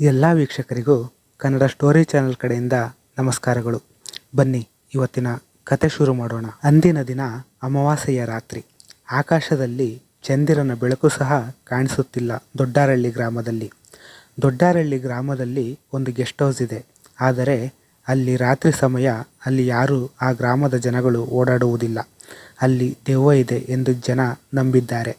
ಎಲ್ಲ ವೀಕ್ಷಕರಿಗೂ Kannada story channel ಕಡೆಯಿಂದ ನಮಸ್ಕಾರಗಳು. ಬನ್ನಿ, ಇವತ್ತಿನ ಕತೆ ಶುರು ಮಾಡೋಣ. ಅಂದಿನ ದಿನ ಅಮಾವಾಸ್ಯೆಯ ರಾತ್ರಿ. ಆಕಾಶದಲ್ಲಿ ಚಂದಿರನ ಬೆಳಕು ಸಹ ಕಾಣಿಸುತ್ತಿಲ್ಲ ದೊಡ್ಡಾರಳ್ಳಿ ಗ್ರಾಮದಲ್ಲಿ. ದೊಡ್ಡಾರಳ್ಳಿ ಗ್ರಾಮದಲ್ಲಿ ಒಂದು ಗೆಸ್ಟ್ ಹೌಸ್ ಇದೆ. ಆದರೆ ಅಲ್ಲಿ ರಾತ್ರಿ ಸಮಯ ಅಲ್ಲಿ ಯಾರೂ ಆ ಗ್ರಾಮದ ಜನಗಳು ಓಡಾಡುವುದಿಲ್ಲ. ಅಲ್ಲಿ ದೆವ್ವ ಇದೆ ಎಂದು ಜನ ನಂಬಿದ್ದಾರೆ.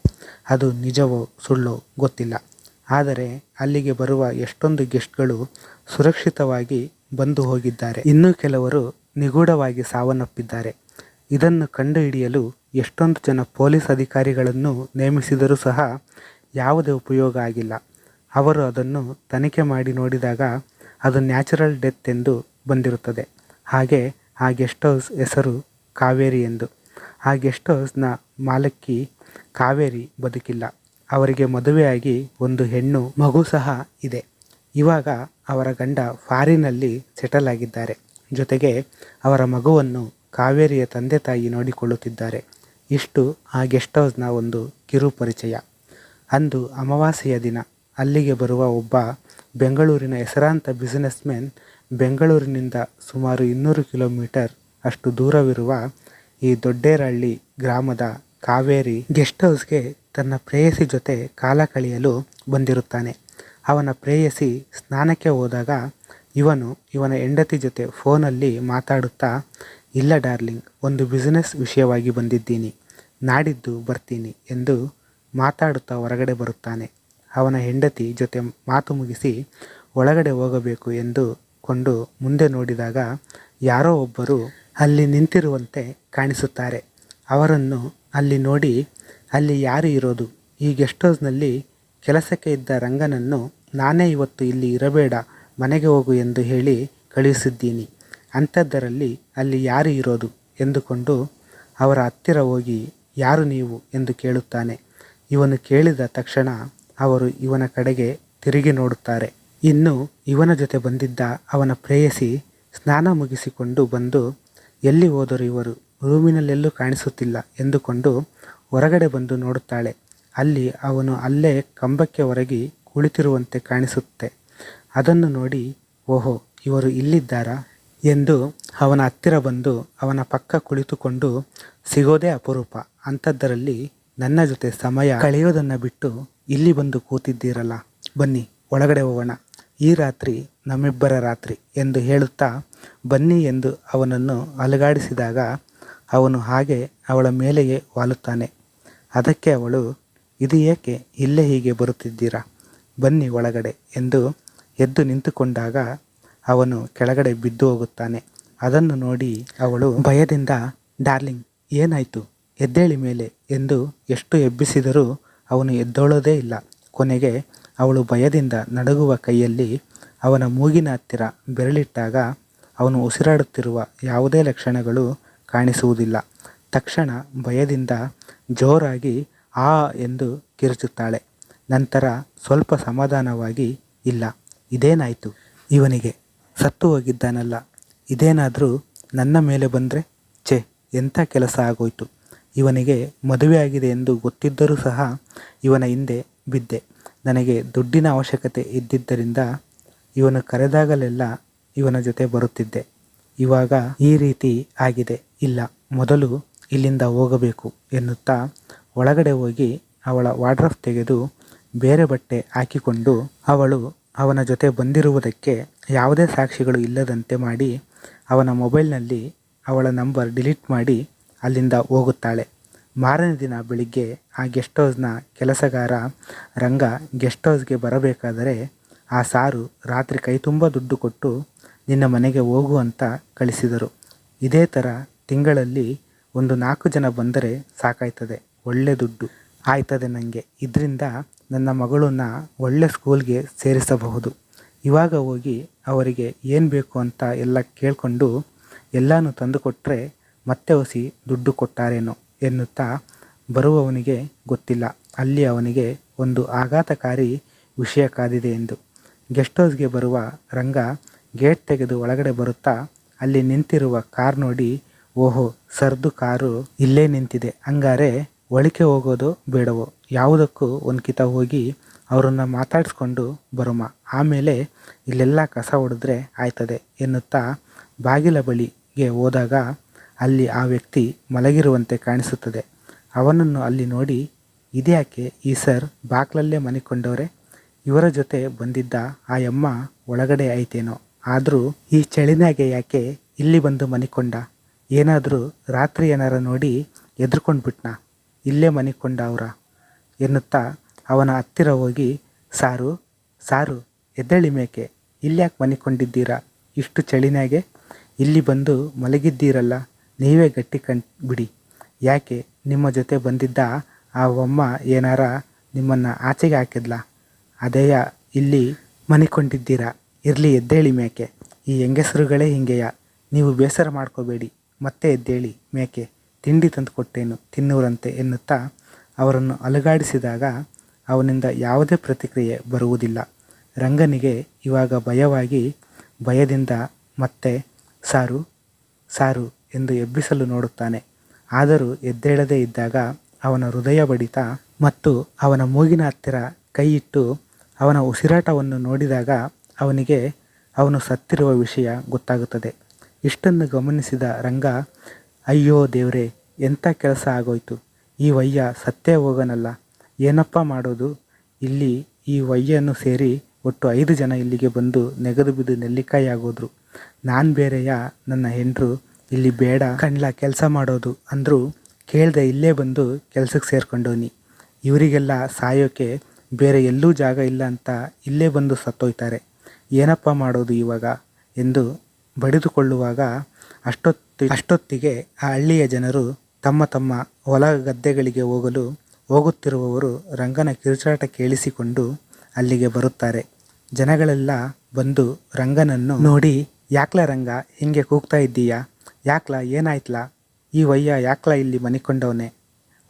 ಅದು ನಿಜವೋ ಸುಳ್ಳೋ ಗೊತ್ತಿಲ್ಲ. ಆದರೆ ಅಲ್ಲಿಗೆ ಬರುವ ಎಷ್ಟೊಂದು ಗೆಸ್ಟ್ಗಳು ಸುರಕ್ಷಿತವಾಗಿ ಬಂದು ಹೋಗಿದ್ದಾರೆ. ಇನ್ನೂ ಕೆಲವರು ನಿಗೂಢವಾಗಿ ಸಾವನ್ನಪ್ಪಿದ್ದಾರೆ. ಇದನ್ನು ಕಂಡುಹಿಡಿಯಲು ಎಷ್ಟೊಂದು ಜನ ಪೊಲೀಸ್ ಅಧಿಕಾರಿಗಳನ್ನು ನೇಮಿಸಿದರೂ ಸಹ ಯಾವುದೇ ಉಪಯೋಗ ಆಗಿಲ್ಲ. ಅವರು ಅದನ್ನು ತನಿಖೆ ಮಾಡಿ ನೋಡಿದಾಗ ಅದು ನ್ಯಾಚುರಲ್ ಡೆತ್ ಎಂದು ಬಂದಿರುತ್ತದೆ. ಹಾಗೆ ಆ ಗೆಸ್ಟ್ ಹೌಸ್ ಹೆಸರು ಕಾವೇರಿ ಎಂದು. ಆ ಗೆಸ್ಟ್ ಹೌಸ್ನ ಮಾಲಕಿ ಕಾವೇರಿ ಬದುಕಿಲ್ಲ. ಅವರಿಗೆ ಮದುವೆಯಾಗಿ ಒಂದು ಹೆಣ್ಣು ಮಗು ಸಹ ಇದೆ. ಇವಾಗ ಅವರ ಗಂಡ ಫಾರಿನಲ್ಲಿ ಸೆಟಲ್ ಆಗಿದ್ದಾರೆ. ಜೊತೆಗೆ ಅವರ ಮಗುವನ್ನು ಕಾವೇರಿಯ ತಂದೆ ತಾಯಿ ನೋಡಿಕೊಳ್ಳುತ್ತಿದ್ದಾರೆ. ಇಷ್ಟು ಆ ಗೆಸ್ಟ್ ಹೌಸ್ನ ಒಂದು ಕಿರು ಪರಿಚಯ. ಅಂದು ಅಮಾವಾಸ್ಯೆಯ ದಿನ ಅಲ್ಲಿಗೆ ಬರುವ ಒಬ್ಬ ಬೆಂಗಳೂರಿನ ಹೆಸರಾಂತ ಬಿಸಿನೆಸ್ ಮ್ಯಾನ್ ಬೆಂಗಳೂರಿನಿಂದ ಸುಮಾರು ಇನ್ನೂರು ಕಿಲೋಮೀಟರ್ ಅಷ್ಟು ದೂರವಿರುವ ಈ ದೊಡ್ಡೇರಹಳ್ಳಿ ಗ್ರಾಮದ ಕಾವೇರಿ ಗೆಸ್ಟ್ ಹೌಸ್ಗೆ ತನ್ನ ಪ್ರೇಯಸಿ ಜೊತೆ ಕಾಲ ಕಳೆಯಲು ಬಂದಿರುತ್ತಾನೆ. ಅವನ ಪ್ರೇಯಸಿ ಸ್ನಾನಕ್ಕೆ ಹೋದಾಗ ಇವನು ಇವನ ಹೆಂಡತಿ ಜೊತೆ ಫೋನಲ್ಲಿ ಮಾತಾಡುತ್ತಾ, ಇಲ್ಲ ಡಾರ್ಲಿಂಗ್, ಒಂದು ಬಿಸಿನೆಸ್ ವಿಷಯವಾಗಿ ಬಂದಿದ್ದೀನಿ, ನಾಡಿದ್ದು ಬರ್ತೀನಿ ಎಂದು ಮಾತಾಡುತ್ತಾ ಹೊರಗಡೆ ಬರುತ್ತಾನೆ. ಅವನ ಹೆಂಡತಿ ಜೊತೆ ಮಾತು ಮುಗಿಸಿ ಒಳಗಡೆ ಹೋಗಬೇಕು ಎಂದು ಕೊಂಡು ಮುಂದೆ ನೋಡಿದಾಗ ಯಾರೋ ಒಬ್ಬರು ಅಲ್ಲಿ ನಿಂತಿರುವಂತೆ ಕಾಣಿಸುತ್ತಾರೆ. ಅವರನ್ನು ಅಲ್ಲಿ ನೋಡಿ ಅಲ್ಲಿ ಯಾರು ಇರೋದು? ಈ ಗೆಸ್ಟ್ ಹೌಸ್ನಲ್ಲಿ ಕೆಲಸಕ್ಕೆ ಇದ್ದ ರಂಗನನ್ನು ನಾನೇ ಇವತ್ತು ಇಲ್ಲಿ ಇರಬೇಡ, ಮನೆಗೆ ಹೋಗು ಎಂದು ಹೇಳಿ ಕಳುಹಿಸಿದ್ದೀನಿ. ಅಂಥದ್ದರಲ್ಲಿ ಅಲ್ಲಿ ಯಾರು ಇರೋದು? ಎಂದುಕೊಂಡು ಅವರ ಹತ್ತಿರ ಹೋಗಿ, ಯಾರು ನೀವು? ಎಂದು ಕೇಳುತ್ತಾನೆ. ಇವನು ಕೇಳಿದ ತಕ್ಷಣ ಅವರು ಇವನ ಕಡೆಗೆ ತಿರುಗಿ ನೋಡುತ್ತಾರೆ. ಇನ್ನು ಇವನ ಜೊತೆ ಬಂದಿದ್ದ ಅವನ ಪ್ರೇಯಸಿ ಸ್ನಾನ ಮುಗಿಸಿಕೊಂಡು ಬಂದು, ಎಲ್ಲಿ ಹೋದರು ಇವರು? ರೂಮಿನಲ್ಲೆಲ್ಲೂ ಕಾಣಿಸುತ್ತಿಲ್ಲ ಎಂದುಕೊಂಡು ಹೊರಗಡೆ ಬಂದು ನೋಡುತ್ತಾಳೆ. ಅಲ್ಲಿ ಅವನು ಅಲ್ಲೇ ಕಂಬಕ್ಕೆ ಒರಗಿ ಕುಳಿತಿರುವಂತೆ ಕಾಣಿಸುತ್ತೆ. ಅದನ್ನು ನೋಡಿ, ಓಹೋ, ಇವರು ಇಲ್ಲಿದ್ದಾರಾ? ಎಂದು ಅವನ ಹತ್ತಿರ ಬಂದು ಅವನ ಪಕ್ಕ ಕುಳಿತುಕೊಂಡು, ಸಿಗೋದೇ ಅಪರೂಪ, ಅಂಥದ್ದರಲ್ಲಿ ನನ್ನ ಜೊತೆ ಸಮಯ ಕಳೆಯೋದನ್ನು ಬಿಟ್ಟು ಇಲ್ಲಿ ಬಂದು ಕೂತಿದ್ದೀರಲ್ಲ. ಬನ್ನಿ, ಒಳಗಡೆ ಹೋಗೋಣ. ಈ ರಾತ್ರಿ ನಮ್ಮಿಬ್ಬರ ರಾತ್ರಿ ಎಂದು ಹೇಳುತ್ತಾ ಬನ್ನಿ ಎಂದು ಅವನನ್ನು ಅಲುಗಾಡಿಸಿದಾಗ ಅವನು ಹಾಗೆ ಅವಳ ಮೇಲೆಯೇ ವಾಲುತ್ತಾನೆ. ಅದಕ್ಕೆ ಅವಳು, ಇದು ಏಕೆ ಇಲ್ಲೇ ಹೀಗೆ ಬರುತ್ತಿದ್ದೀರಾ? ಬನ್ನಿ ಒಳಗಡೆ ಎಂದು ಎದ್ದು ನಿಂತುಕೊಂಡಾಗ ಅವನು ಕೆಳಗಡೆ ಬಿದ್ದು ಹೋಗುತ್ತಾನೆ. ಅದನ್ನು ನೋಡಿ ಅವಳು, ಭಯದಿಂದ, ಡಾರ್ಲಿಂಗ್, ಏನಾಯಿತು? ಎದ್ದೇಳಿ ಮೇಲೆ ಎಂದು ಎಷ್ಟು ಎಬ್ಬಿಸಿದರೂ ಅವನು ಎದ್ದೋಳೋದೇ ಇಲ್ಲ. ಕೊನೆಗೆ ಅವಳು ಭಯದಿಂದ ನಡುಗುವ ಕೈಯಲ್ಲಿ ಅವನ ಮೂಗಿನ ಹತ್ತಿರ ಬೆರಳಿಟ್ಟಾಗ ಅವನು ಉಸಿರಾಡುತ್ತಿರುವ ಯಾವುದೇ ಲಕ್ಷಣಗಳು ಕಾಣಿಸುವುದಿಲ್ಲ. ತಕ್ಷಣ ಭಯದಿಂದ ಜೋರಾಗಿ ಆ ಎಂದು ಕಿರುಚುತ್ತಾಳೆ. ನಂತರ ಸ್ವಲ್ಪ ಸಮಾಧಾನವಾಗಿ, ಇಲ್ಲ, ಇದೇನಾಯಿತು? ಇವನಿಗೆ ಸತ್ತು ಹೋಗಿದ್ದಾನಲ್ಲ, ಇದೇನಾದರೂ ನನ್ನ ಮೇಲೆ ಬಂದರೆ? ಛೆ, ಎಂಥ ಕೆಲಸ ಆಗೋಯ್ತು? ಇವನಿಗೆ ಮದುವೆಯಾಗಿದೆ ಎಂದು ಗೊತ್ತಿದ್ದರೂ ಸಹ ಇವನ ಹಿಂದೆ ಬಿದ್ದೆ. ನನಗೆ ದುಡ್ಡಿನ ಅವಶ್ಯಕತೆ ಇದ್ದಿದ್ದರಿಂದ ಇವನು ಕರೆದಾಗಲೆಲ್ಲ ಇವನ ಜೊತೆ ಬರುತ್ತಿದ್ದೆ. ಇವಾಗ ಈ ರೀತಿ ಆಗಿದೆ. ಇಲ್ಲ, ಮೊದಲು ಇಲ್ಲಿಂದ ಹೋಗಬೇಕು ಎನ್ನುತ್ತಾ ಒಳಗಡೆ ಹೋಗಿ ಅವಳ ವಾಡ್ರಫ್ ತೆಗೆದು ಬೇರೆ ಬಟ್ಟೆ ಹಾಕಿಕೊಂಡು ಅವಳು ಅವನ ಜೊತೆ ಬಂದಿರುವುದಕ್ಕೆ ಯಾವುದೇ ಸಾಕ್ಷಿಗಳು ಇಲ್ಲದಂತೆ ಮಾಡಿ ಅವನ ಮೊಬೈಲ್ನಲ್ಲಿ ಅವಳ ನಂಬರ್ ಡಿಲೀಟ್ ಮಾಡಿ ಅಲ್ಲಿಂದ ಹೋಗುತ್ತಾಳೆ. ಮಾರನೇ ದಿನ ಬೆಳಿಗ್ಗೆ ಆ ಗೆಸ್ಟ್ ಹೌಸ್ನ ಕೆಲಸಗಾರ ರಂಗ ಗೆಸ್ಟ್ ಹೌಸ್ಗೆ ಬರಬೇಕಾದರೆ ಆ ಸಾರು ರಾತ್ರಿ ಕೈ ತುಂಬ ದುಡ್ಡು ಕೊಟ್ಟು ನಿನ್ನ ಮನೆಗೆ ಹೋಗು ಅಂತ ಕಳಿಸಿದರು. ಇದೇ ಥರ ತಿಂಗಳಲ್ಲಿ ಒಂದು ನಾಲ್ಕು ಜನ ಬಂದರೆ ಸಾಕಾಯ್ತದೆ, ಒಳ್ಳೆ ದುಡ್ಡು. ಆಯ್ತದೆ ನನಗೆ ಇದರಿಂದ ನನ್ನ ಮಗಳನ್ನು ಒಳ್ಳೆ ಸ್ಕೂಲ್ಗೆ ಸೇರಿಸಬಹುದು. ಇವಾಗ ಹೋಗಿ ಅವರಿಗೆ ಏನು ಬೇಕು ಅಂತ ಎಲ್ಲ ಕೇಳಿಕೊಂಡು ಎಲ್ಲನೂ ತಂದುಕೊಟ್ರೆ ಮತ್ತೆ ಹೊಸಿ ದುಡ್ಡು ಕೊಟ್ಟಾರೇನೋ ಎನ್ನುತ್ತಾ ಬರುವವನಿಗೆ ಗೊತ್ತಿಲ್ಲ. ಅಲ್ಲಿ ಅವನಿಗೆ ಒಂದು ಆಘಾತಕಾರಿ ವಿಷಯ ಕಾದಿದೆ ಎಂದು. ಗೆಸ್ಟ್ ಹೌಸ್ಗೆ ಬರುವ ರಂಗ ಗೇಟ್ ತೆಗೆದು ಒಳಗಡೆ ಬರುತ್ತಾ ಅಲ್ಲಿ ನಿಂತಿರುವ ಕಾರ್ ನೋಡಿ ಓಹೋ, ಸರ್ದು ಕಾರು ಇಲ್ಲೇ ನಿಂತಿದೆ. ಹಂಗಾರೆ ಒಳಿಕೆ ಹೋಗೋದು ಬೇಡವೋ? ಯಾವುದಕ್ಕೂ ಒನ್ಕಿತ ಹೋಗಿ ಅವರನ್ನು ಮಾತಾಡಿಸ್ಕೊಂಡು ಬರುಮ. ಆಮೇಲೆ ಇಲ್ಲೆಲ್ಲ ಕಸ ಹೊಡೆದ್ರೆ ಆಯ್ತದೆ ಎನ್ನುತ್ತಾ ಬಾಗಿಲ ಬಳಿಗೆ ಹೋದಾಗ ಅಲ್ಲಿ ಆ ವ್ಯಕ್ತಿ ಮಲಗಿರುವಂತೆ ಕಾಣಿಸುತ್ತದೆ. ಅವನನ್ನು ಅಲ್ಲಿ ನೋಡಿ, ಇದ್ಯಾಕೆ ಈ ಸರ್ ಬಾಕ್ಲಲ್ಲೇ ಮನಿಕೊಂಡವ್ರೆ? ಇವರ ಜೊತೆ ಬಂದಿದ್ದ ಆ ಯಮ್ಮ ಒಳಗಡೆ ಐತೇನೋ ಆದರೂ ಈ ಚಳಿನಾಗೆ ಯಾಕೆ ಇಲ್ಲಿ ಬಂದು ಮನಿಕೊಂಡ? ಏನಾದರೂ ರಾತ್ರಿ ಏನಾರ ನೋಡಿ ಎದ್ರುಕೊಂಡ್ಬಿಟ್ನಾ ಇಲ್ಲೇ ಮನಿಕೊಂಡ ಅವರ? ಎನ್ನುತ್ತಾ ಅವನ ಹತ್ತಿರ ಹೋಗಿ, ಸಾರು ಸಾರು, ಎದ್ದೇಳಿ ಮೇಕೆ, ಇಲ್ಯಾಕೆ ಮನಿಕೊಂಡಿದ್ದೀರಾ? ಇಷ್ಟು ಚಳಿನಾಗೆ? ಇಲ್ಲಿ ಬಂದು ಮಲಗಿದ್ದೀರಲ್ಲ, ನೀವೇ ಗಟ್ಟಿ ಕಣ್, ಬಿಡಿ. ಯಾಕೆ ನಿಮ್ಮ ಜೊತೆ ಬಂದಿದ್ದ ಆ ಒಮ್ಮ ಏನಾರ ನಿಮ್ಮನ್ನು ಆಚೆಗೆ ಹಾಕಿದ್ಲ? ಅದೇಯ, ಇಲ್ಲಿ ಮನಿಕೊಂಡಿದ್ದೀರಾ? ಇರಲಿ, ಎದ್ದೇಳಿ ಮೇಕೆ. ಈ ಹೆಂಗಸರುಗಳೇ ಹಿಂಗೆಯ? ನೀವು ಬೇಸರ ಮಾಡ್ಕೋಬೇಡಿ. ಮತ್ತೆ ಎದ್ದೇಳಿ ಮೇಕೆ ತಿಂಡಿ ತಂದು ಕೊಟ್ಟೇನು ತಿನ್ನುವರಂತೆ ಎನ್ನುತ್ತಾ ಅವರನ್ನು ಅಲುಗಾಡಿಸಿದಾಗ ಅವನಿಂದ ಯಾವುದೇ ಪ್ರತಿಕ್ರಿಯೆ ಬರುವುದಿಲ್ಲ. ರಂಗನಿಗೆ ಇವಾಗ ಭಯವಾಗಿ ಭಯದಿಂದ ಮತ್ತೆ ಸಾರು ಸಾರು ಎಂದು ಎಬ್ಬಿಸಲು ನೋಡುತ್ತಾನೆ. ಆದರೂ ಎದ್ದೇಳದೇ ಇದ್ದಾಗ ಅವನ ಹೃದಯ ಬಡಿತ ಮತ್ತು ಅವನ ಮೂಗಿನ ಹತ್ತಿರ ಕೈಯಿಟ್ಟು ಅವನ ಉಸಿರಾಟವನ್ನು ನೋಡಿದಾಗ ಅವನಿಗೆ ಅವನು ಸತ್ತಿರುವ ವಿಷಯ ಗೊತ್ತಾಗುತ್ತದೆ. ಇಷ್ಟನ್ನು ಗಮನಿಸಿದ ರಂಗ, ಅಯ್ಯೋ ದೇವರೇ, ಎಂಥ ಕೆಲಸ ಆಗೋಯ್ತು? ಈ ವಯ್ಯ ಸತ್ತೇ ಹೋಗನಲ್ಲ. ಏನಪ್ಪ ಮಾಡೋದು? ಇಲ್ಲಿ ಈ ವಯ್ಯನ್ನು ಸೇರಿ ಒಟ್ಟು ಐದು ಜನ ಇಲ್ಲಿಗೆ ಬಂದು ನೆಗೆದು ಬಿದ್ದು ನೆಲ್ಲಿಕಾಯಿ ಆಗೋದ್ರು. ನಾನು ಬೇರೆಯ? ನನ್ನ ಹೆಂಡರು, ಇಲ್ಲಿ ಬೇಡ. ಕಣ್ಲ, ಕೆಲಸ ಮಾಡೋದು ಅಂದರೂ ಕೇಳ್ದೆ ಇಲ್ಲೇ ಬಂದು ಕೆಲಸಕ್ಕೆ ಸೇರ್ಕೊಂಡೋನಿ. ಇವರಿಗೆಲ್ಲ ಸಾಯೋಕೆ ಬೇರೆ ಎಲ್ಲೂ ಜಾಗ ಇಲ್ಲ ಅಂತ ಇಲ್ಲೇ ಬಂದು ಸತ್ತೋಯ್ತಾರೆ. ಏನಪ್ಪ ಮಾಡೋದು ಇವಾಗ? ಎಂದು ಬಡಿದುಕೊಳ್ಳುವಾಗ ಅಷ್ಟೊತ್ತಿ, ಅಷ್ಟೊತ್ತಿಗೆ ಆ ಹಳ್ಳಿಯ ಜನರು ತಮ್ಮ ತಮ್ಮ ಹೊಲ ಗದ್ದೆಗಳಿಗೆ ಹೋಗಲು ಹೋಗುತ್ತಿರುವವರು ರಂಗನ ಕಿರುಚಾಟ ಕೇಳಿಸಿಕೊಂಡು ಅಲ್ಲಿಗೆ ಬರುತ್ತಾರೆ. ಜನಗಳೆಲ್ಲ ಬಂದು ರಂಗನನ್ನು ನೋಡಿ, ಯಾಕ್ಲ ರಂಗ, ಹಿಂಗೆ ಕೂಗ್ತಾ ಇದ್ದೀಯಾ? ಯಾಕ್ಲ, ಏನಾಯ್ತಲ? ಈ ವಯ್ಯ ಯಾಕ್ಲ ಇಲ್ಲಿ ಮನಿಕೊಂಡವನೆ?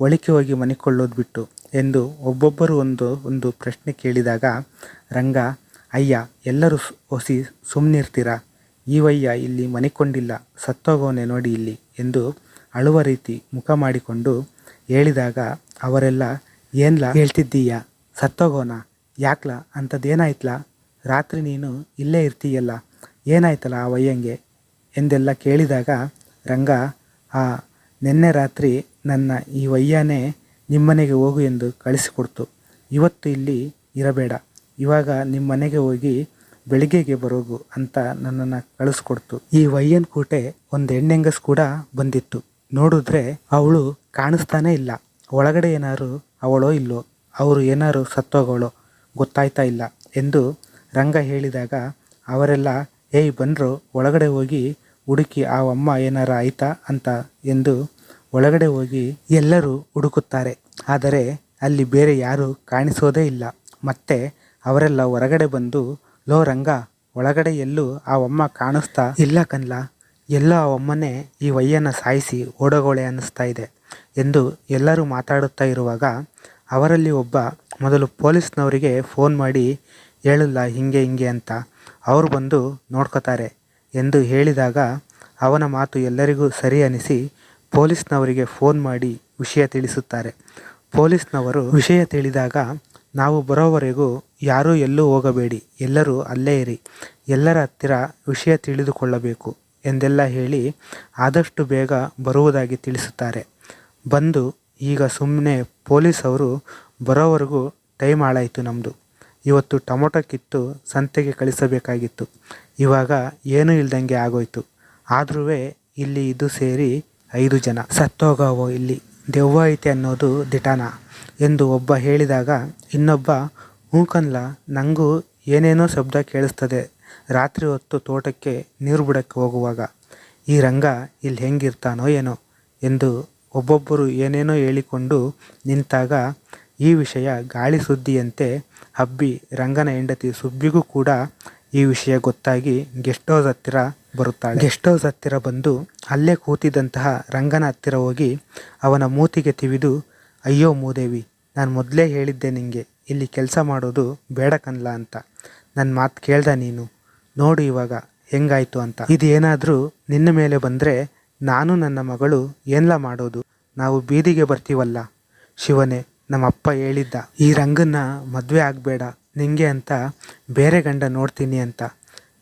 ಒಳಿಕೆ ಹೋಗಿ ಮನಿಕೊಳ್ಳೋದು ಬಿಟ್ಟು ಎಂದು ಒಬ್ಬೊಬ್ಬರು ಒಂದು ಒಂದು ಪ್ರಶ್ನೆ ಕೇಳಿದಾಗ, ರಂಗ, ಅಯ್ಯ, ಎಲ್ಲರೂ ಹೊಸಿ ಸುಮ್ಮನಿರ್ತೀರಾ ಈ ವಯ್ಯ ಇಲ್ಲಿ ಮನಿಕೊಂಡಿಲ್ಲ, ಸತ್ತೋಗೋನೆ ನೋಡಿ ಇಲ್ಲಿ ಎಂದು ಅಳುವ ರೀತಿ ಮುಖ ಮಾಡಿಕೊಂಡು ಹೇಳಿದಾಗ ಅವರೆಲ್ಲ, ಏನ್ಲ ಹೇಳ್ತಿದ್ದೀಯ? ಸತ್ತೋಗೋನ? ಯಾಕ್ಲ? ಅಂಥದ್ದೇನಾಯ್ತಲ ರಾತ್ರಿ ನೀನು ಇಲ್ಲೇ ಇರ್ತೀಯಲ್ಲ ಏನಾಯ್ತಲ್ಲ ಆ ವಯ್ಯಂಗೆ? ಎಂದೆಲ್ಲ ಕೇಳಿದಾಗ ರಂಗ, ಆ, ನಿನ್ನೆ ರಾತ್ರಿ ನನ್ನ ಈ ವಯ್ಯನೇ ನಿಮ್ಮನೆಗೆ ಹೋಗು ಎಂದು ಕಳಿಸಿಕೊಡ್ತು. ಇವತ್ತು ಇಲ್ಲಿ ಇರಬೇಡ. ಇವಾಗ ನಿಮ್ಮನೆಗೆ ಹೋಗಿ ಬೆಳಿಗ್ಗೆಗೆ ಬರೋಗು ಅಂತ ನನ್ನನ್ನು ಕಳಿಸ್ಕೊಡ್ತು. ಈ ವಯ್ಯನ್ ಕೋಟೆ ಒಂದು ಹೆಣ್ಣೆಂಗಸ್ ಕೂಡ ಬಂದಿತ್ತು. ನೋಡಿದ್ರೆ ಅವಳು ಕಾಣಿಸ್ತಾನೆ ಇಲ್ಲ. ಒಳಗಡೆ ಏನಾರು ಅವಳೋ ಇಲ್ಲೋ, ಅವರು ಏನಾರು ಸತ್ತೋಗೋಳೋ ಗೊತ್ತಾಯ್ತಾ ಇಲ್ಲ ಎಂದು ರಂಗ ಹೇಳಿದಾಗ ಅವರೆಲ್ಲ, ಏಯ್ ಬಂದರು, ಒಳಗಡೆ ಹೋಗಿ ಹುಡುಕಿ, ಆ ಅಮ್ಮ ಏನಾರ ಆಯ್ತಾ ಅಂತ ಎಂದು ಒಳಗಡೆ ಹೋಗಿ ಎಲ್ಲರೂ ಹುಡುಕುತ್ತಾರೆ. ಆದರೆ ಅಲ್ಲಿ ಬೇರೆ ಯಾರೂ ಕಾಣಿಸೋದೇ ಇಲ್ಲ. ಮತ್ತೆ ಅವರೆಲ್ಲ ಹೊರಗಡೆ ಬಂದು ಲೋ ರಂಗ ಒಳಗಡೆ ಎಲ್ಲೂ ಆ ಅಮ್ಮ ಕಾಣಿಸ್ತಾ ಇಲ್ಲ ಕನ್ಲ ಎಲ್ಲೋ ಆ ಅಮ್ಮನೇ ಈ ವಯ್ಯನ ಸಾಯಿಸಿ ಓಡಗೋಳೆ ಅನ್ನಿಸ್ತಾ ಇದೆ ಎಂದು ಎಲ್ಲರೂ ಮಾತಾಡುತ್ತಾ ಇರುವಾಗ ಅವರಲ್ಲಿ ಒಬ್ಬ ಮೊದಲು ಪೊಲೀಸ್ನವರಿಗೆ ಫೋನ್ ಮಾಡಿ ಹೇಳಲ್ಲ ಹಿಂಗೆ ಹಿಂಗೆ ಅಂತ ಅವರು ಬಂದು ನೋಡ್ಕೋತಾರೆ ಎಂದು ಹೇಳಿದಾಗ ಅವನ ಮಾತು ಎಲ್ಲರಿಗೂ ಸರಿ ಅನಿಸಿ ಪೊಲೀಸ್ನವರಿಗೆ ಫೋನ್ ಮಾಡಿ ವಿಷಯ ತಿಳಿಸುತ್ತಾರೆ. ಪೊಲೀಸ್ನವರು ವಿಷಯ ತಿಳಿದಾಗ ನಾವು ಬರೋವರೆಗೂ ಯಾರೂ ಎಲ್ಲೂ ಹೋಗಬೇಡಿ, ಎಲ್ಲರೂ ಅಲ್ಲೇ ಇರಿ, ಎಲ್ಲರ ಹತ್ತಿರ ವಿಷಯ ತಿಳಿದುಕೊಳ್ಳಬೇಕು ಎಂದೆಲ್ಲ ಹೇಳಿ ಆದಷ್ಟು ಬೇಗ ಬರುವುದಾಗಿ ತಿಳಿಸುತ್ತಾರೆ. ಬಂದು ಈಗ ಸುಮ್ಮನೆ ಪೊಲೀಸ್ ಅವರು ಬರೋವರೆಗೂ ಟೈಮ್ ಹಾಳಾಯಿತು ನಮ್ಮದು ಇವತ್ತು ಟೊಮೊಟೊ ಕಿತ್ತು ಸಂತೆಗೆ ಕಳಿಸಬೇಕಾಗಿತ್ತು. ಇವಾಗ ಏನೂ ಇಲ್ದಂಗೆ ಆಗೋಯ್ತು. ಆದ್ರೂ ಇಲ್ಲಿ ಇದು ಸೇರಿ ಐದು ಜನ. ಸತ್ತೋಗವೋ ಇಲ್ಲಿ? ದೆವ್ವ ಐತೆ ಅನ್ನೋದು ದಿಟಾನ ಎಂದು ಒಬ್ಬ ಹೇಳಿದಾಗ ಇನ್ನೊಬ್ಬ ಹೂಕನ್ಲ ನನಗೂ ಏನೇನೋ ಶಬ್ದ ಕೇಳಿಸ್ತದೆ. ರಾತ್ರಿ ಹೊತ್ತು ತೋಟಕ್ಕೆ ನೀರು ಬಿಡಕ್ಕೆ ಹೋಗುವಾಗ, ಈ ರಂಗ ಇಲ್ಲಿ ಹೆಂಗಿರ್ತಾನೋ ಏನೋ ಎಂದು ಒಬ್ಬೊಬ್ಬರು ಏನೇನೋ ಹೇಳಿಕೊಂಡು ನಿಂತಾಗ, ಈ ವಿಷಯ ಗಾಳಿ ಸುದ್ದಿಯಂತೆ ಹಬ್ಬಿ ರಂಗನ ಹೆಂಡತಿ ಸುಬ್ಬಿಗೂ ಕೂಡ ಈ ವಿಷಯ ಗೊತ್ತಾಗಿ ಗೆಸ್ಟ್ ಹೌಸ್ ಹತ್ತಿರ ಬರುತ್ತಾಳೆ. ಗೆಸ್ಟ್ ಹೌಸ್ ಹತ್ತಿರ ಬಂದು ಅಲ್ಲೇ ಕೂತಿದ್ದಂತಹ ರಂಗನ ಹತ್ತಿರ ಹೋಗಿ ಅವನ ಮೂತಿಗೆ ತಿವಿದು, ಅಯ್ಯೋ ಮೂದೇವಿ, ನಾನು ಮೊದಲೇ ಹೇಳಿದ್ದೆ ನಿಂಗೆ. ಇಲ್ಲಿ ಕೆಲಸ ಮಾಡೋದು ಬೇಡ ಕನ್ಲ ಅಂತ. ನನ್ನ ಮಾತು ಕೇಳ್ದ ನೀನು. ನೋಡು ಇವಾಗ, ಹೆಂಗಾಯ್ತು ಅಂತ. ಇದೇನಾದರೂ ನಿನ್ನ ಮೇಲೆ ಬಂದರೆ ನಾನು ನನ್ನ ಮಗಳು ಏನ್ಲ ಮಾಡೋದು? ನಾವು ಬೀದಿಗೆ ಬರ್ತೀವಲ್ಲ? ಶಿವನೇ, ನಮ್ಮಪ್ಪ ಹೇಳಿದ್ದ. ಈ ರಂಗನ್ನ ಮದುವೆ ಆಗಬೇಡ, ನಿಂಗೆ ಅಂತ ಬೇರೆ ಗಂಡ ನೋಡ್ತೀನಿ ಅಂತ.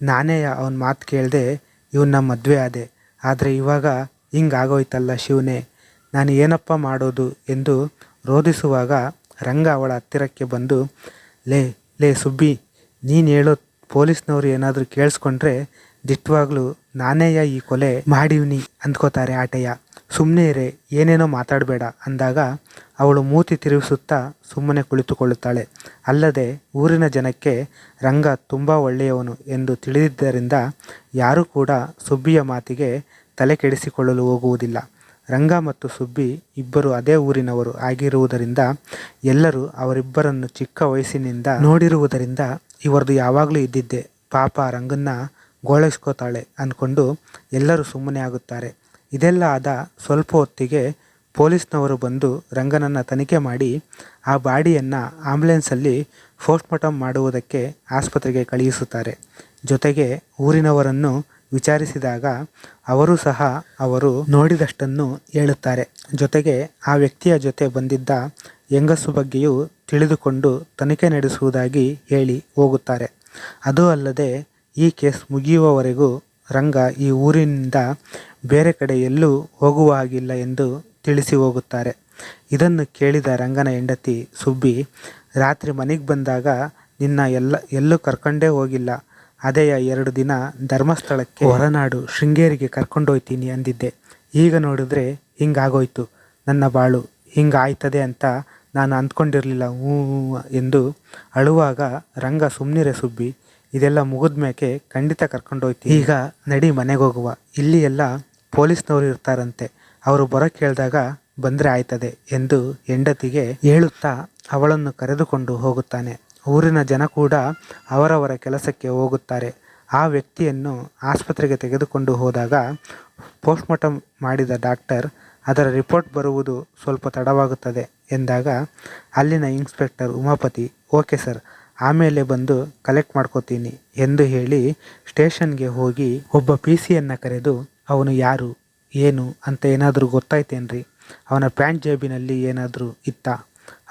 ನಾನೇ ಅವನ ಮಾತು ಕೇಳಿದೆ ಇವನ್ನ ಮದುವೆ ಆದೆ. ಆದರೆ ಇವಾಗ ಹಿಂಗಾಗೋಯ್ತಲ್ಲ ಶಿವನೇ. ನಾನು ಏನಪ್ಪ ಮಾಡೋದು ಎಂದು ರೋಧಿಸುವಾಗ ರಂಗ ಅವಳ ಹತ್ತಿರಕ್ಕೆ ಬಂದು, ಲೇ ಲೇ ಸುಬ್ಬಿ, ನೀನು ಹೇಳೋ ಪೊಲೀಸ್ನವರು ಏನಾದರೂ ಕೇಳಿಸ್ಕೊಂಡ್ರೆ ದಿಟ್ಟವಾಗ್ಲೂ ನಾನೇಯ ಈ ಕೊಲೆ ಮಾಡಿವ್ನಿ, ಅಂದ್ಕೋತಾರೆ ಆಟಯ್ಯ. ಸುಮ್ಮನೆ ರೇ ಏನೇನೋ ಮಾತಾಡಬೇಡ, ಅಂದಾಗ ಅವಳು ಮೂತಿ ತಿರುಗಿಸುತ್ತಾ ಸುಮ್ಮನೆ ಕುಳಿತುಕೊಳ್ಳುತ್ತಾಳೆ. ಅಲ್ಲದೆ ಊರಿನ ಜನಕ್ಕೆ, ರಂಗ ತುಂಬ ಒಳ್ಳೆಯವನು ಎಂದು ತಿಳಿದಿದ್ದರಿಂದ ಯಾರೂ ಕೂಡ ಸುಬ್ಬಿಯ ಮಾತಿಗೆ ತಲೆ ಕೆಡಿಸಿಕೊಳ್ಳಲು ಹೋಗುವುದಿಲ್ಲ. ರಂಗ ಮತ್ತು ಸುಬ್ಬಿ ಇಬ್ಬರು ಅದೇ ಊರಿನವರು ಆಗಿರುವುದರಿಂದ ಎಲ್ಲರೂ ಅವರಿಬ್ಬರನ್ನು ಚಿಕ್ಕ ವಯಸ್ಸಿನಿಂದ ನೋಡಿರುವುದರಿಂದ ಇವರದು ಯಾವಾಗಲೂ ಇದ್ದಿದ್ದೆ. ಪಾಪ ರಂಗನ್ನ ಗೋಳೈಸ್ಕೋತಾಳೆ ಅಂದ್ಕೊಂಡು ಎಲ್ಲರೂ ಸುಮ್ಮನೆ ಆಗುತ್ತಾರೆ. ಇದೆಲ್ಲ ಆದ ಸ್ವಲ್ಪ ಹೊತ್ತಿಗೆ ಪೊಲೀಸ್ನವರು ಬಂದು ರಂಗನನ್ನು ತನಿಖೆ ಮಾಡಿ ಆ ಬಾಡಿಯನ್ನು ಆಂಬ್ಯುಲೆನ್ಸಲ್ಲಿ ಪೋಸ್ಟ್ಮಾರ್ಟಮ್ ಮಾಡುವುದಕ್ಕೆ ಆಸ್ಪತ್ರೆಗೆ ಕಳುಹಿಸುತ್ತಾರೆ ಜೊತೆಗೆ ಊರಿನವರನ್ನು ವಿಚಾರಿಸಿದಾಗ ಅವರು ಸಹ ಅವರು ನೋಡಿದಷ್ಟನ್ನು ಹೇಳುತ್ತಾರೆ. ಜೊತೆಗೆ ಆ ವ್ಯಕ್ತಿಯ ಜೊತೆ ಬಂದಿದ್ದ ಹೆಂಗಸು ಬಗ್ಗೆಯೂ ತಿಳಿದುಕೊಂಡು ತನಿಖೆ ನಡೆಸುವುದಾಗಿ ಹೇಳಿ ಹೋಗುತ್ತಾರೆ. ಅದು ಅಲ್ಲದೆ ಈ ಕೇಸ್ ಮುಗಿಯುವವರೆಗೂ ರಂಗ ಈ ಊರಿನಿಂದ ಬೇರೆ ಕಡೆ ಎಲ್ಲೂ ಹೋಗುವ ಹಾಗಿಲ್ಲ ಎಂದು ತಿಳಿಸಿ ಹೋಗುತ್ತಾರೆ. ಇದನ್ನು ಕೇಳಿದ ರಂಗನ ಹೆಂಡತಿ ಸುಬ್ಬಿ, ರಾತ್ರಿ ಮನೆಗೆ ಬಂದಾಗ ನಿನ್ನ ಎಲ್ಲ, ಎಲ್ಲೂ ಕರ್ಕೊಂಡೇ ಹೋಗಿಲ್ಲ. ಅದೇಯ ಎರಡು ದಿನ ಧರ್ಮಸ್ಥಳಕ್ಕೆ ಹೊರನಾಡು ಶೃಂಗೇರಿಗೆ ಕರ್ಕೊಂಡೋಯ್ತೀನಿ ಅಂದಿದ್ದೆ. ಈಗ ನೋಡಿದ್ರೆ ಹಿಂಗಾಗೋಯ್ತು. ನನ್ನ ಬಾಳು, ಹಿಂಗಾಯ್ತದೆ ಅಂತ ನಾನು ಅಂದ್ಕೊಂಡಿರಲಿಲ್ಲ. ಹ್ಞೂ ಎಂದು ಅಳುವಾಗ ರಂಗ ಸುಮ್ಮನಿರೆ ಸುಬ್ಬಿ, ಇದೆಲ್ಲ ಮುಗಿದ್ಮೇಕೆ ಖಂಡಿತ ಕರ್ಕೊಂಡೋಯ್ತು ಈಗ ನಡಿ ಮನೆಗೆ ಹೋಗುವ. ಇಲ್ಲಿ ಎಲ್ಲ ಪೊಲೀಸ್ನವರು ಇರ್ತಾರಂತೆ. ಅವರು ಬರೋ ಕೇಳಿದಾಗ ಬಂದರೆ ಆಯ್ತದೆ ಎಂದು ಹೆಂಡತಿಗೆ ಹೇಳುತ್ತಾ ಅವಳನ್ನು ಕರೆದುಕೊಂಡು ಹೋಗುತ್ತಾನೆ. ಊರಿನ ಜನ ಕೂಡ ಅವರವರ ಕೆಲಸಕ್ಕೆ ಹೋಗುತ್ತಾರೆ. ಆ ವ್ಯಕ್ತಿಯನ್ನು ಆಸ್ಪತ್ರೆಗೆ ತೆಗೆದುಕೊಂಡು ಹೋದಾಗ ಪೋಸ್ಟ್ಮಾರ್ಟಮ್ ಮಾಡಿದ ಡಾಕ್ಟರ್, ಅದರ ರಿಪೋರ್ಟ್ ಬರುವುದು ಸ್ವಲ್ಪ ತಡವಾಗುತ್ತದೆ ಎಂದಾಗ ಅಲ್ಲಿನ ಇನ್ಸ್ಪೆಕ್ಟರ್ ಉಮಾಪತಿ, ಓಕೆ ಸರ್, ಆಮೇಲೆ ಬಂದು ಕಲೆಕ್ಟ್ ಮಾಡ್ಕೋತೀನಿ ಎಂದು ಹೇಳಿ ಸ್ಟೇಷನ್ಗೆ ಹೋಗಿ ಒಬ್ಬ ಪಿ ಸಿಯನ್ನು ಕರೆದು, ಅವನು ಯಾರು, ಏನು ಅಂತ ಏನಾದರೂ ಗೊತ್ತಾಯ್ತೇನ್ರಿ? ಅವನ ಪ್ಯಾಂಟ್ ಜೇಬಿನಲ್ಲಿ ಏನಾದರೂ ಇತ್ತಾ?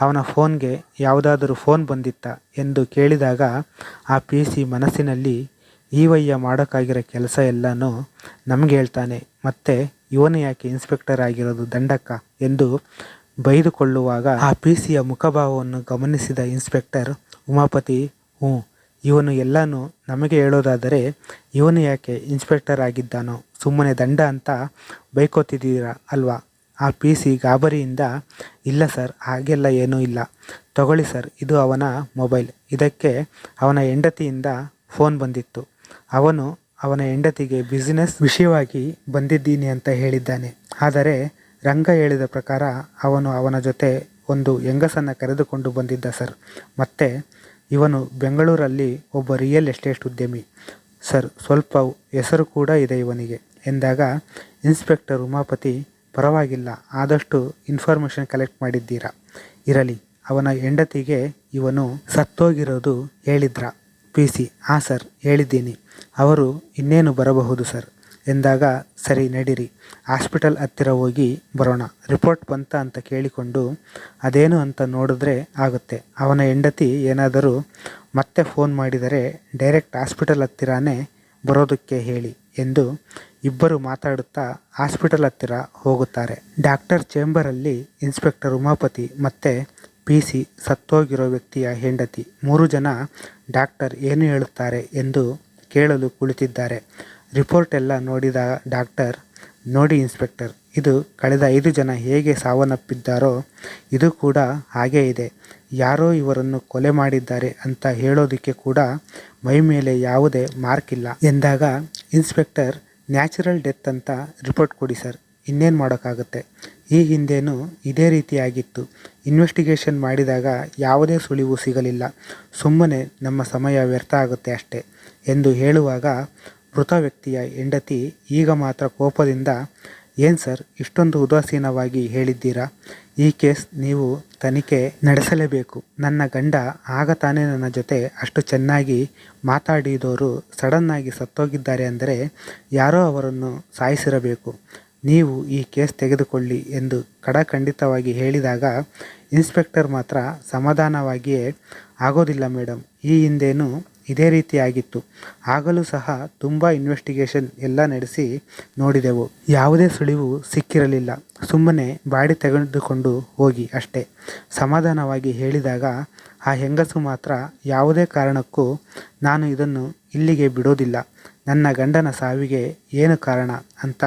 ಅವನ ಫೋನ್ಗೆ ಯಾವುದಾದರೂ ಫೋನ್ ಬಂದಿತ್ತಾ ಎಂದು ಕೇಳಿದಾಗ ಆ ಪಿ ಸಿ ಮನಸ್ಸಿನಲ್ಲಿ ಈವಯ್ಯ ಮಾಡೋಕ್ಕಾಗಿರೋ ಕೆಲಸ ಎಲ್ಲನೂ ನಮ್ಗೆ ಹೇಳ್ತಾನೆ, ಮತ್ತೆ ಇವನು ಯಾಕೆ ಇನ್ಸ್ಪೆಕ್ಟರ್ ಆಗಿರೋದು ದಂಡಕ್ಕ? ಎಂದು ಬೈದುಕೊಳ್ಳುವಾಗ ಆ ಪಿ ಸಿಯ ಮುಖಭಾವವನ್ನು ಗಮನಿಸಿದ ಇನ್ಸ್ಪೆಕ್ಟರ್, ಉಮಾಪತಿ, ಹ್ಞೂ, ಇವನು ಎಲ್ಲನೂ ನಮಗೆ ಹೇಳೋದಾದರೆ ಇವನು ಯಾಕೆ ಇನ್ಸ್ಪೆಕ್ಟರ್ ಆಗಿದ್ದಾನೋ, ಸುಮ್ಮನೆ ದಂಡ ಅಂತ ಬೈಕೋತಿದ್ದೀರಾ ಅಲ್ವಾ? ಆ ಪಿ ಸಿ ಗಾಬರಿಯಿಂದ, ಇಲ್ಲ ಸರ್, ಹಾಗೆಲ್ಲ ಏನೂ ಇಲ್ಲ. ತಗೊಳ್ಳಿ ಸರ್, ಇದು ಅವನ ಮೊಬೈಲ್. ಇದಕ್ಕೆ ಅವನ ಹೆಂಡತಿಯಿಂದ ಫೋನ್ ಬಂದಿತ್ತು. ಅವನು ಅವನ ಹೆಂಡತಿಗೆ ಬಿಸಿನೆಸ್ ವಿಷಯವಾಗಿ ಬಂದಿದ್ದೀನಿ ಅಂತ ಹೇಳಿದ್ದಾನೆ. ಆದರೆ ರಂಗ ಹೇಳಿದ ಪ್ರಕಾರ ಅವನು ಅವನ ಜೊತೆ ಒಂದು ಹೆಂಗಸನ್ನು ಕರೆದುಕೊಂಡು ಬಂದಿದ್ದ ಸರ್. ಮತ್ತು ಇವನು ಬೆಂಗಳೂರಲ್ಲಿ ಒಬ್ಬ ರಿಯಲ್ ಎಸ್ಟೇಟ್ ಉದ್ಯಮಿ. ಸರ್, ಸ್ವಲ್ಪ ಹೆಸರು ಕೂಡ ಇದೆ ಇವನಿಗೆ, ಎಂದಾಗ ಇನ್ಸ್ಪೆಕ್ಟರ್ ಉಮಾಪತಿ ಪರವಾಗಿಲ್ಲ. ಆದಷ್ಟು ಇನ್ಫಾರ್ಮೇಷನ್ ಕಲೆಕ್ಟ್ ಮಾಡಿದ್ದೀರಾ? ಇರಲಿ, ಅವನ ಹೆಂಡತಿಗೆ ಇವನು ಸತ್ತೋಗಿರೋದು ಹೇಳಿದ್ರ ಪಿ ಸಿ ಹಾಂ ಸರ್, ಹೇಳಿದ್ದೀನಿ. ಅವರು ಇನ್ನೇನು ಬರಬಹುದು ಸರ್? ಎಂದಾಗ, ಸರಿ, ನಡೀರಿ. ಹಾಸ್ಪಿಟಲ್ ಹತ್ತಿರ ಹೋಗಿ ಬರೋಣ. ರಿಪೋರ್ಟ್ ಬಂತ ಅಂತ ಕೇಳಿಕೊಂಡು, ಅದೇನು ಅಂತ ನೋಡಿದ್ರೆ ಆಗುತ್ತೆ. ಅವನ ಹೆಂಡತಿ ಏನಾದರೂ ಮತ್ತೆ ಫೋನ್ ಮಾಡಿದರೆ ಡೈರೆಕ್ಟ್ ಹಾಸ್ಪಿಟಲ್ ಹತ್ತಿರನೇ ಬರೋದಕ್ಕೆ ಹೇಳಿ ಎಂದು ಇಬ್ಬರು ಮಾತಾಡುತ್ತಾ ಹಾಸ್ಪಿಟಲ್ ಹತ್ತಿರ ಹೋಗುತ್ತಾರೆ. ಡಾಕ್ಟರ್ ಚೇಂಬರಲ್ಲಿ ಇನ್ಸ್ಪೆಕ್ಟರ್ ಉಮಾಪತಿ ಮತ್ತೆ ಪಿ ಸಿ ಸತ್ತೋಗಿರೋ ವ್ಯಕ್ತಿಯ ಹೆಂಡತಿ. ಮೂರು ಜನ ಡಾಕ್ಟರ್ ಏನು ಹೇಳುತ್ತಾರೆ ಎಂದು ಕೇಳಲು ಕುಳಿತಿದ್ದಾರೆ. ರಿಪೋರ್ಟ್ ಎಲ್ಲ ನೋಡಿದ ಡಾಕ್ಟರ್, ನೋಡಿ ಇನ್ಸ್ಪೆಕ್ಟರ್, ಇದು ಕಳೆದ ಐದು ಜನ ಹೇಗೆ ಸಾವನ್ನಪ್ಪಿದ್ದಾರೋ, ಇದು ಕೂಡ ಹಾಗೇ ಇದೆ. ಯಾರೋ ಇವರನ್ನು ಕೊಲೆ ಮಾಡಿದ್ದಾರೆ ಅಂತ ಹೇಳೋದಕ್ಕೆ ಕೂಡ ಮೈ ಮೇಲೆ ಯಾವುದೇ ಮಾರ್ಕ್ ಇಲ್ಲ ಎಂದಾಗ ಇನ್ಸ್ಪೆಕ್ಟರ್ ನ್ಯಾಚುರಲ್ ಡೆತ್ ಅಂತ ರಿಪೋರ್ಟ್ ಕೊಡಿ ಸರ್. ಇನ್ನೇನು ಮಾಡೋಕ್ಕಾಗುತ್ತೆ? ಈ ಹಿಂದೇನು ಇದೇ ರೀತಿಯಾಗಿತ್ತು. ಇನ್ವೆಸ್ಟಿಗೇಷನ್ ಮಾಡಿದಾಗ ಯಾವುದೇ ಸುಳಿವು ಸಿಗಲಿಲ್ಲ. ಸುಮ್ಮನೆ ನಮ್ಮ ಸಮಯ ವ್ಯರ್ಥ ಆಗುತ್ತೆ ಅಷ್ಟೇ ಎಂದು ಹೇಳುವಾಗ ಮೃತ ವ್ಯಕ್ತಿಯ ಹೆಂಡತಿ ಈಗ ಮಾತ್ರ ಕೋಪದಿಂದ, ಏನು ಸರ್, ಇಷ್ಟೊಂದು ಉದಾಸೀನವಾಗಿ ಹೇಳಿದ್ದೀರಾ? ಈ ಕೇಸ್ ನೀವು ತನಿಖೆ ನಡೆಸಲೇಬೇಕು. ನನ್ನ ಗಂಡ ಆಗ ತಾನೇ ನನ್ನ ಜೊತೆ ಅಷ್ಟು ಚೆನ್ನಾಗಿ ಮಾತಾಡಿದವರು ಸಡನ್ನಾಗಿ ಸತ್ತೋಗಿದ್ದಾರೆ ಅಂದರೆ ಯಾರೋ ಅವರನ್ನು ಸಾಯಿಸಿರಬೇಕು. ನೀವು ಈ ಕೇಸ್ ತೆಗೆದುಕೊಳ್ಳಿ ಎಂದು ಕಡಖಂಡಿತವಾಗಿ ಹೇಳಿದಾಗ ಇನ್ಸ್ಪೆಕ್ಟರ್ ಮಾತ್ರ ಸಮಾಧಾನವಾಗಿಯೇ ಆಗೋದಿಲ್ಲ ಮೇಡಮ್ ಈ ಹಿಂದೇನೂ ಇದೇ ರೀತಿಯಾಗಿತ್ತು. ಆಗಲೂ ಸಹ ತುಂಬ ಇನ್ವೆಸ್ಟಿಗೇಷನ್ ಎಲ್ಲ ನಡೆಸಿ ನೋಡಿದೆವು. ಯಾವುದೇ ಸುಳಿವು ಸಿಕ್ಕಿರಲಿಲ್ಲ. ಸುಮ್ಮನೆ ಬಾಡಿ ತೆಗೆದುಕೊಂಡು ಹೋಗಿ ಅಷ್ಟೇ. ಸಮಾಧಾನವಾಗಿ ಹೇಳಿದಾಗ, ಆ ಹೆಂಗಸು ಮಾತ್ರ ಯಾವುದೇ ಕಾರಣಕ್ಕೂ ನಾನು ಇದನ್ನು ಇಲ್ಲಿಗೆ ಬಿಡೋದಿಲ್ಲ. ನನ್ನ ಗಂಡನ ಸಾವಿಗೆ ಏನು ಕಾರಣ ಅಂತ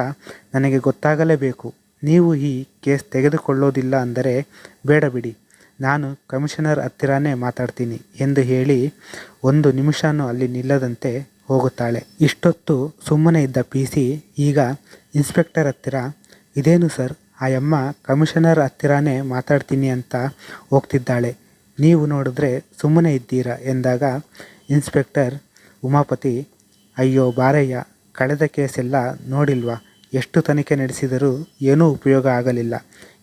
ನನಗೆ ಗೊತ್ತಾಗಲೇಬೇಕು. ನೀವು ಈ ಕೇಸ್ ತೆಗೆದುಕೊಳ್ಳೋದಿಲ್ಲ ಅಂದರೆ ಬೇಡ ಬಿಡಿ. ನಾನು ಕಮಿಷನರ್ ಹತ್ತಿರನೇ ಮಾತಾಡ್ತೀನಿ ಎಂದು ಹೇಳಿ ಒಂದು ನಿಮಿಷನೂ ಅಲ್ಲಿ ನಿಲ್ಲದಂತೆ ಹೋಗುತ್ತಾಳೆ. ಇಷ್ಟೊತ್ತು ಸುಮ್ಮನೆ ಇದ್ದ ಪಿ ಸಿ ಈಗ ಇನ್ಸ್ಪೆಕ್ಟರ್ ಹತ್ತಿರ, ಇದೇನು ಸರ್? ಆ ಅಮ್ಮ ಕಮಿಷನರ್ ಹತ್ತಿರನೇ ಮಾತಾಡ್ತೀನಿ ಅಂತ ಹೋಗ್ತಿದ್ದಾಳೆ. ನೀವು ನೋಡಿದ್ರೆ ಸುಮ್ಮನೆ ಇದ್ದೀರಾ? ಎಂದಾಗ ಇನ್ಸ್ಪೆಕ್ಟರ್ ಉಮಾಪತಿ, ಅಯ್ಯೋ ಬಾರಯ್ಯ, ಕಳೆದ ಕೇಸೆಲ್ಲ ನೋಡಿಲ್ವಾ? ಎಷ್ಟು ತನಿಖೆ ನಡೆಸಿದರೂ ಏನೂ ಉಪಯೋಗ ಆಗಲಿಲ್ಲ.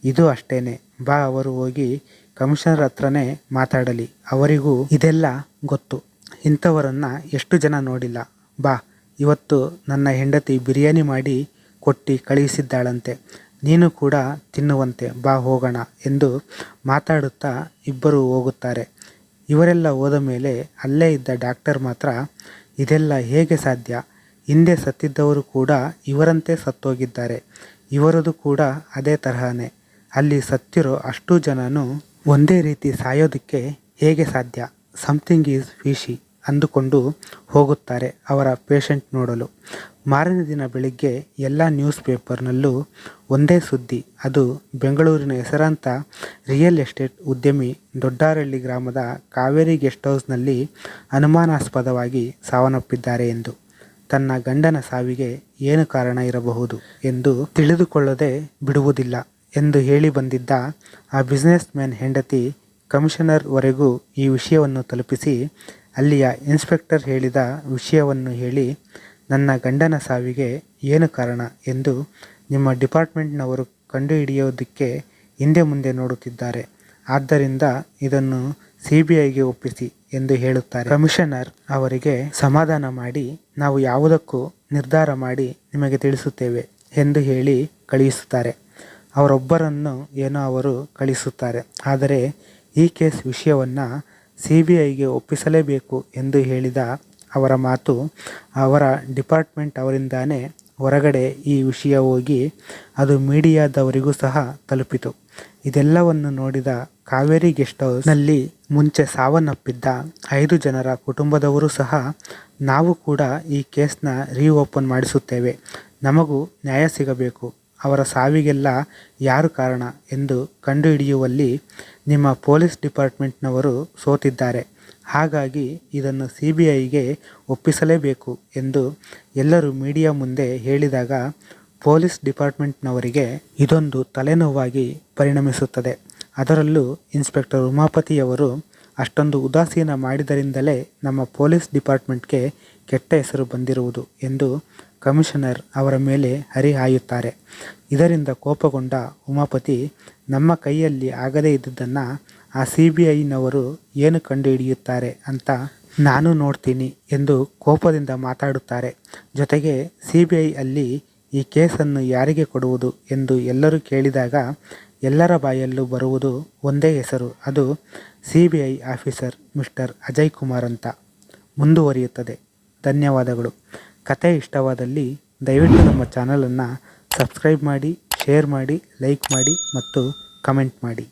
ಇದು ಅಷ್ಟೇ ಬಾ ಅವರು ಹೋಗಿ ಕಮಿಷನರ್ ಹತ್ರನೇ ಮಾತಾಡಲಿ. ಅವರಿಗೂ ಇದೆಲ್ಲ ಗೊತ್ತು. ಇಂಥವರನ್ನ ಎಷ್ಟು ಜನ ನೋಡಿಲ್ಲ. ಬಾ, ಇವತ್ತು ನನ್ನ ಹೆಂಡತಿ ಬಿರಿಯಾನಿ ಮಾಡಿ ಕೊಟ್ಟು ಕಳುಹಿಸಿದ್ದಾಳಂತೆ ನೀನು ಕೂಡ ತಿನ್ನುವಂತೆ ಬಾ ಹೋಗೋಣ ಎಂದು ಮಾತಾಡುತ್ತಾ ಇಬ್ಬರು ಹೋಗುತ್ತಾರೆ. ಇವರೆಲ್ಲ ಹೋದ ಮೇಲೆ ಅಲ್ಲೇ ಇದ್ದ ಡಾಕ್ಟರ್ ಮಾತ್ರ, ಇದೆಲ್ಲ ಹೇಗೆ ಸಾಧ್ಯ? ಹಿಂದೆ ಸತ್ತಿದ್ದವರು ಕೂಡ ಇವರಂತೆ ಸತ್ತೋಗಿದ್ದಾರೆ. ಇವರದು ಕೂಡ ಅದೇ ತರಹನೇ. ಅಲ್ಲಿ ಸತ್ತಿರೋ ಅಷ್ಟು ಜನನು ಒಂದೇ ರೀತಿ ಸಾಯೋದಕ್ಕೆ ಹೇಗೆ ಸಾಧ್ಯ? ಸಮಥಿಂಗ್ ಈಸ್ ಫಿಶಿ ಅಂದುಕೊಂಡು ಹೋಗುತ್ತಾರೆ ಅವರ ಪೇಷಂಟ್ ನೋಡಲು. ಮಾರನೇ ದಿನ ಬೆಳಿಗ್ಗೆ ಎಲ್ಲ ನ್ಯೂಸ್ ಪೇಪರ್ನಲ್ಲೂ ಒಂದೇ ಸುದ್ದಿ, ಅದು ಬೆಂಗಳೂರಿನ ಹೆಸರಾಂತ ರಿಯಲ್ ಎಸ್ಟೇಟ್ ಉದ್ಯಮಿ ದೊಡ್ಡಾರಳ್ಳಿ ಗ್ರಾಮದ ಕಾವೇರಿ ಗೆಸ್ಟ್ ಹೌಸ್ನಲ್ಲಿ ಅನುಮಾನಾಸ್ಪದವಾಗಿ ಸಾವನ್ನಪ್ಪಿದ್ದಾರೆ ಎಂದು. ತನ್ನ ಗಂಡನ ಸಾವಿಗೆ ಏನು ಕಾರಣ ಇರಬಹುದು ಎಂದು ತಿಳಿದುಕೊಳ್ಳದೆ ಬಿಡುವುದಿಲ್ಲ. ಎಂದು ಹೇಳಿ ಬಂದಿದ್ದ ಆ ಬಿಸ್ನೆಸ್ ಮ್ಯಾನ್ ಹೆಂಡತಿ ಕಮಿಷನರ್ವರೆಗೂ ಈ ವಿಷಯವನ್ನು ತಲುಪಿಸಿ, ಅಲ್ಲಿಯ ಇನ್ಸ್ಪೆಕ್ಟರ್ ಹೇಳಿದ ವಿಷಯವನ್ನು ಹೇಳಿ, ನನ್ನ ಗಂಡನ ಸಾವಿಗೆ ಏನು ಕಾರಣ ಎಂದು ನಿಮ್ಮ ಡಿಪಾರ್ಟ್ಮೆಂಟ್ನವರು ಕಂಡುಹಿಡಿಯೋದಕ್ಕೆ ಹಿಂದೆ ಮುಂದೆ ನೋಡುತ್ತಿದ್ದಾರೆ. ಆದ್ದರಿಂದ ಇದನ್ನು ಸಿ ಬಿ ಐಗೆ ಒಪ್ಪಿಸಿ ಎಂದು ಹೇಳುತ್ತಾರೆ. ಕಮಿಷನರ್ ಅವರಿಗೆ ಸಮಾಧಾನ ಮಾಡಿ, ನಾವು ಯಾವುದಕ್ಕೂ ನಿರ್ಧಾರ ಮಾಡಿ ನಿಮಗೆ ತಿಳಿಸುತ್ತೇವೆ ಎಂದು ಹೇಳಿ ಕಳುಹಿಸುತ್ತಾರೆ. ಅವರೊಬ್ಬರನ್ನು ಏನೋ ಅವರು ಕಳಿಸುತ್ತಾರೆ. ಆದರೆ ಈ ಕೇಸ್ ವಿಷಯವನ್ನು ಸಿ ಬಿ ಐಗೆ ಒಪ್ಪಿಸಲೇಬೇಕು ಎಂದು ಹೇಳಿದ ಅವರ ಮಾತು ಅವರ ಡಿಪಾರ್ಟ್ಮೆಂಟ್ ಅವರಿಂದಾನೇ ಹೊರಗಡೆ ಈ ವಿಷಯ ಹೋಗಿ ಅದು ಮೀಡಿಯಾದವರಿಗೂ ಸಹ ತಲುಪಿತು. ಇದೆಲ್ಲವನ್ನು ನೋಡಿದ ಕಾವೇರಿ ಗೆಸ್ಟ್ ಹೌಸ್ನಲ್ಲಿ ಮುಂಚೆ ಸಾವನ್ನಪ್ಪಿದ್ದ ಐದು ಜನರ ಕುಟುಂಬದವರು ಸಹ ನಾವು ಕೂಡ ಈ ಕೇಸ್ನ ರೀಓಪನ್ ಮಾಡಿಸುತ್ತೇವೆ. ನಮಗೂ ನ್ಯಾಯ ಸಿಗಬೇಕು. ಅವರ ಸಾವಿಗೆಲ್ಲ ಯಾರು ಕಾರಣ ಎಂದು ಕಂಡುಹಿಡಿಯುವಲ್ಲಿ ನಿಮ್ಮ ಪೊಲೀಸ್ ಡಿಪಾರ್ಟ್ಮೆಂಟ್ನವರು ಸೋತಿದ್ದಾರೆ. ಹಾಗಾಗಿ ಇದನ್ನು ಸಿ ಬಿ ಐಗೆ ಒಪ್ಪಿಸಲೇಬೇಕು ಎಂದು ಎಲ್ಲರೂ ಮೀಡಿಯಾ ಮುಂದೆ ಹೇಳಿದಾಗ ಪೊಲೀಸ್ ಡಿಪಾರ್ಟ್ಮೆಂಟ್ನವರಿಗೆ ಇದೊಂದು ತಲೆನೋವಾಗಿ ಪರಿಣಮಿಸುತ್ತದೆ. ಅದರಲ್ಲೂ ಇನ್ಸ್ಪೆಕ್ಟರ್ ಉಮಾಪತಿಯವರು ಅಷ್ಟೊಂದು ಉದಾಸೀನ ಮಾಡಿದರಿಂದಲೇ ನಮ್ಮ ಪೊಲೀಸ್ ಡಿಪಾರ್ಟ್ಮೆಂಟ್ಗೆ ಕೆಟ್ಟ ಹೆಸರು ಬಂದಿರುವುದು ಎಂದು ಕಮಿಷನರ್ ಅವರ ಮೇಲೆ ಹರಿಹಾಯುತ್ತಾರೆ. ಇದರಿಂದ ಕೋಪಗೊಂಡ ಉಮಾಪತಿ, ನಮ್ಮ ಕೈಯಲ್ಲಿ ಆಗದೇ ಇದ್ದದ್ದನ್ನು ಆ ಸಿ ಬಿ ಐನವರು ಏನು ಕಂಡುಹಿಡಿಯುತ್ತಾರೆ ಅಂತ ನಾನು ನೋಡ್ತೀನಿ ಎಂದು ಕೋಪದಿಂದ ಮಾತಾಡುತ್ತಾರೆ. ಜೊತೆಗೆ, ಸಿ ಬಿ ಐ ಅಲ್ಲಿ ಈ ಕೇಸನ್ನು ಯಾರಿಗೆ ಕೊಡುವುದು ಎಂದು ಎಲ್ಲರೂ ಕೇಳಿದಾಗ ಎಲ್ಲರ ಬಾಯಲ್ಲೂ ಬರುವುದು ಒಂದೇ ಹೆಸರು. ಅದು C B I officer mister Ajay Kumar ಅಂತ. ಮುಂದುವರಿಯುತ್ತದೆ. ಧನ್ಯವಾದಗಳು. ಕತೆ ಇಷ್ಟವಾದಲ್ಲಿ ದಯವಿಟ್ಟು ನಮ್ಮ ಚಾನಲನ್ನು ಸಬ್ಸ್ಕ್ರೈಬ್ ಮಾಡಿ ಶೇರ್ ಮಾಡಿ ಲೈಕ್ ಮಾಡಿ ಮತ್ತು ಕಮೆಂಟ್ ಮಾಡಿ.